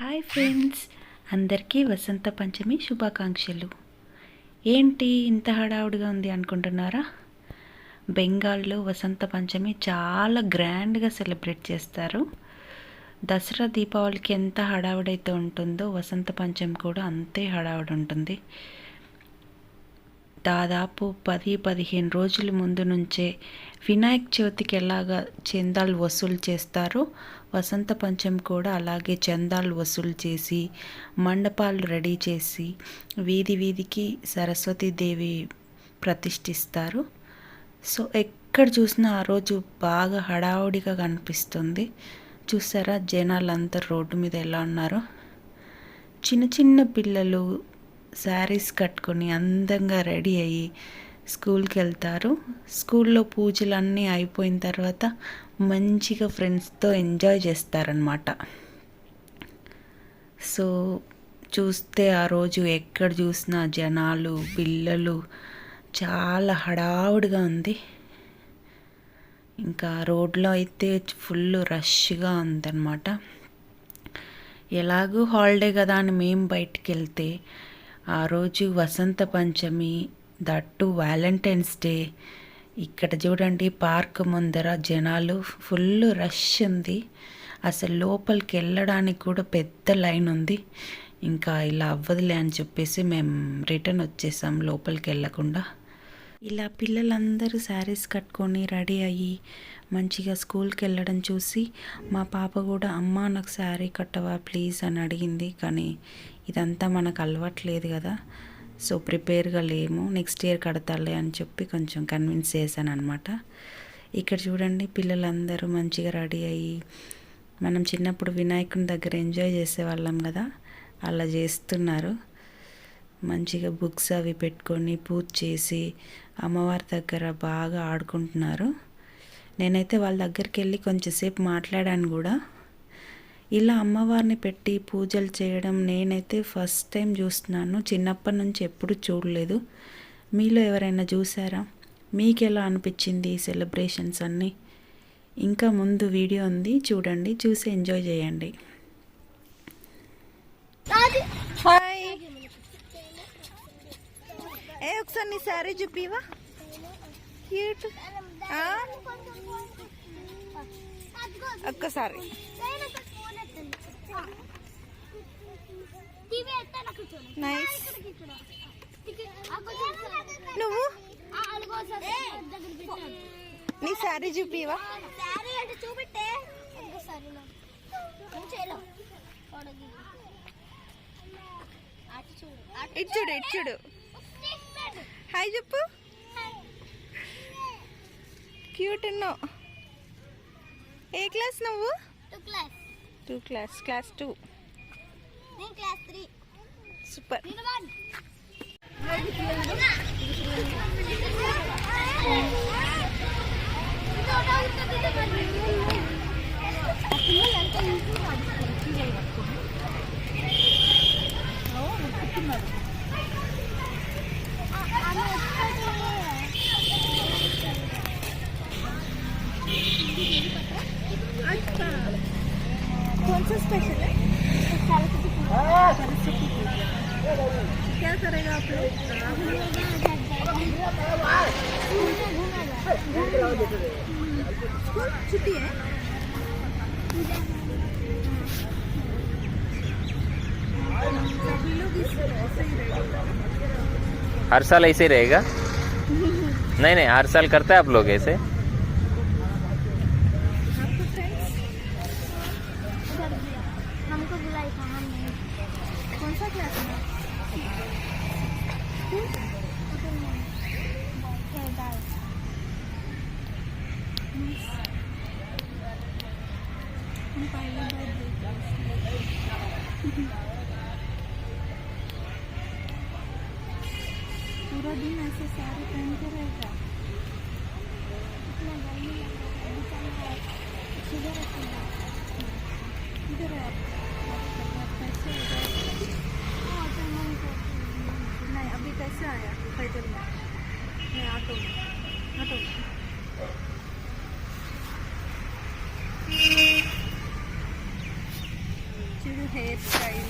Hi friends అందరికీ వసంత పంచమి శుభాకాంక్షలు. ఏంటి ఇంత హడావుడిగా ఉంది అనుకుంటున్నారా? బెంగాల్లో వసంత పంచమి చాలా గ్రాండ్గా సెలబ్రేట్ చేస్తారు. దసరా దీపావళికి ఎంత హడావుడైతే ఉంటుందో వసంత పంచమి కూడా అంతే హడావుడి ఉంటుంది దాదాపు పది పదిహేను రోజుల ముందు నుంచే వినాయక చవితికి ఎలాగా చందాలు వసూలు చేస్తారో వసంత పంచమి కూడా అలాగే చందాలు వసూలు చేసి మండపాలు రెడీ చేసి వీధి వీధికి సరస్వతీదేవి ప్రతిష్ఠిస్తారు. సో ఎక్కడ చూసినా ఆ రోజు బాగా హడావుడిగా కనిపిస్తుంది. చూసారా జనాలు అందరు రోడ్డు మీద ఎలా ఉన్నారో? చిన్న చిన్న పిల్లలు శారీస్ కట్టుకొని అందంగా రెడీ అయ్యి స్కూల్కి వెళ్తారు స్కూల్లో పూజలు అన్నీ అయిపోయిన తర్వాత మంచిగా ఫ్రెండ్స్తో ఎంజాయ్ చేస్తారనమాట సో చూస్తే ఆ రోజు ఎక్కడ చూసినా జనాలు పిల్లలు చాలా హడావుడిగా ఉంది. ఇంకా రోడ్లో అయితే ఫుల్ రష్గా ఉందన్నమాట. ఎలాగూ హాలిడే కదా అని మేము బయటికి వెళ్తే ఆ రోజు Vasant Panchami that Valentine's Day. ఇక్కడ చూడండి పార్క్ ముందర జనాలు ఫుల్ రష్ ఉంది. అసలు లోపలికి వెళ్ళడానికి కూడా పెద్ద లైన్ ఉంది. ఇంకా ఇలా అవ్వదులే అని చెప్పేసి మేము రిటర్న్ వచ్చేసాం లోపలికి వెళ్ళకుండా. ఇలా పిల్లలందరూ శారీస్ కట్టుకొని రెడీ అయ్యి మంచిగా స్కూల్కి వెళ్ళడం చూసి మా పాప కూడా అమ్మ నాకు శారీ కట్టవా ప్లీజ్ అని అడిగింది. కానీ ఇదంతా మనకు అలవాట్లేదు కదా. సో ప్రిపేర్గా లేము. నెక్స్ట్ ఇయర్ కడతాలే అని చెప్పి కొంచెం కన్విన్స్ చేశాను అనమాట ఇక్కడ చూడండి పిల్లలందరూ మంచిగా రెడీ అయ్యి మనం చిన్నప్పుడు వినాయకుని దగ్గర ఎంజాయ్ చేసేవాళ్ళం కదా. అలా చేస్తున్నారు. మంచిగా బుక్స్ అవి పెట్టుకొని పూజ చేసి అమ్మవారి దగ్గర బాగా ఆడుకుంటున్నారు. నేనైతే వాళ్ళ దగ్గరికి వెళ్ళి కొంచెంసేపు మాట్లాడాను కూడా. ఇలా అమ్మవారిని పెట్టి పూజలు చేయడం నేనైతే ఫస్ట్ టైం చూస్తున్నాను. చిన్నప్పటి నుంచి ఎప్పుడు చూడలేదు. మీలో ఎవరైనా చూసారా? మీకు ఎలా అనిపించింది ఈ సెలబ్రేషన్స్ అన్నీ? ఇంకా ముందు వీడియో ఉంది. చూడండి చూసి ఎంజాయ్ చేయండి హాయ్ ఏ ఒకసారి నీ శారీ చూపివా క్యూట్ ఒక్కసారి. నైస్ నువ్వు? నీ శారీ చూపివా ఇటు చూడు ఇటు చూడు. హాయ్ చెప్పు. క్యూట్ ఉన్నావు. ఏ క్లాస్ నువ్వు? టూ క్లాస్ క్లాస్ టూ कोणतं स्पेशल आहे सरस्वती पूजा सरस्वती पूजा क्या करेगा आप लोग छुट्टी है पूजा हर साल ऐसे ही रहेगा। नहीं नहीं हर साल करते हैं आप लोग ऐसे। आपको फ्रेंड्स पूरा दिन ऐसे साड़ी पहन के रहेगा इतना गर्मी सुबह इधर कैसे नहीं अभी कैसे आया पैदल में नहीं ऑटो में ऑटो में Two hairstyle.